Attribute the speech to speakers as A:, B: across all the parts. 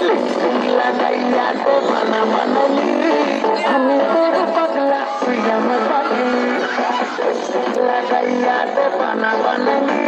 A: লাগাইয়া গো মানা মানালি আমি তোর পাগলা তুই আমার পাগলি লাগাইয়া গো মানা মানালি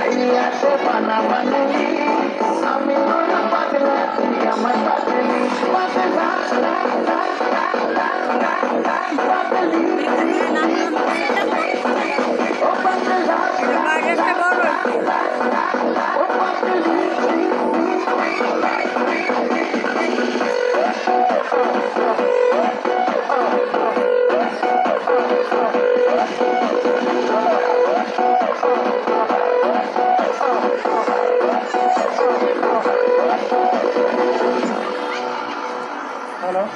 A: চাইয়া তো পানা বানাই আমি পাতলা তুই আমার পাতলি পাতলা
B: Hello.